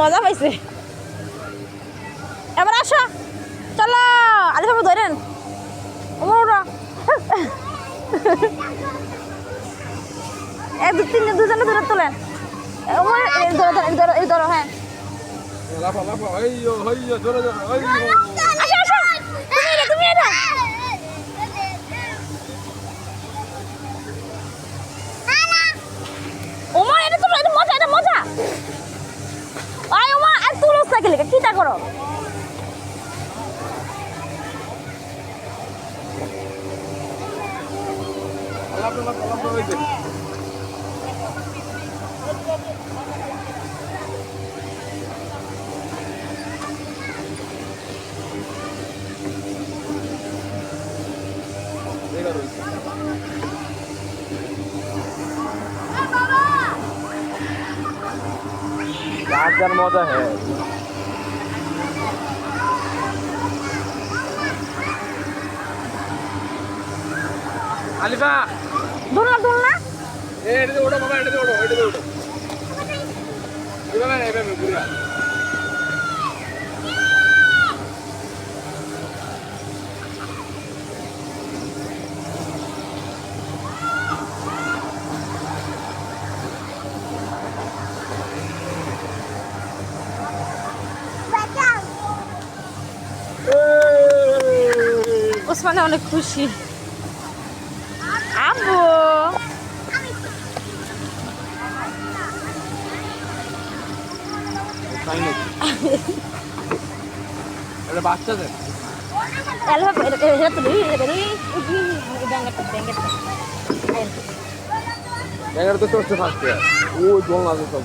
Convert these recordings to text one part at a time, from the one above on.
মজা পাইছে। এবার আসো। চলো আলি বাবু ধরেন। ওমর ওরা এক দু তিন দুজনে ধরে তোলেন ওমর এই ধরো এই ধরো এই ধরো হ্যাঁ। লাফা লাফা সাইকেল কি তা করো? মজা হ্যাঁ। আলিফা। দোলনা দোলনা এ এটাতে ওঠো বাবা এটাতে ওঠো এটাতে ওঠো। এভাবে এভাবে ঘুরে ওসমানে অনেক খুশি আব্বু তাই নাকি? এটা বাচ্চাদের এলো এটা এটা তুলি এটা তুলি ব্যাঙ্গাটা ব্যাঙ্গাটা বাচ্চাদের তো চড়ছে ফার্স্টে ও জল না সব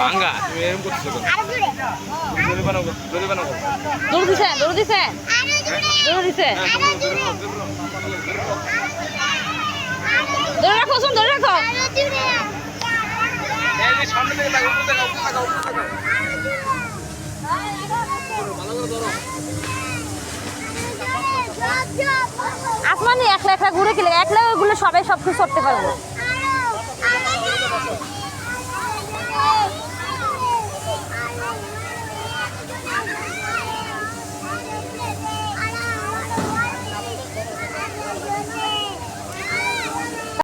বাঙ্গা তুমি এরকম করছ জোরে বানাও জোরে বানাও দৌড় দিছে দৌড় দিছে। দৌড় দিছে ধরে রাখো শুন ধরে রাখো আসমানি একলা একলা ঘুরে গেলে একলা ওগুলো সবাই সব কিছু করতে পারব।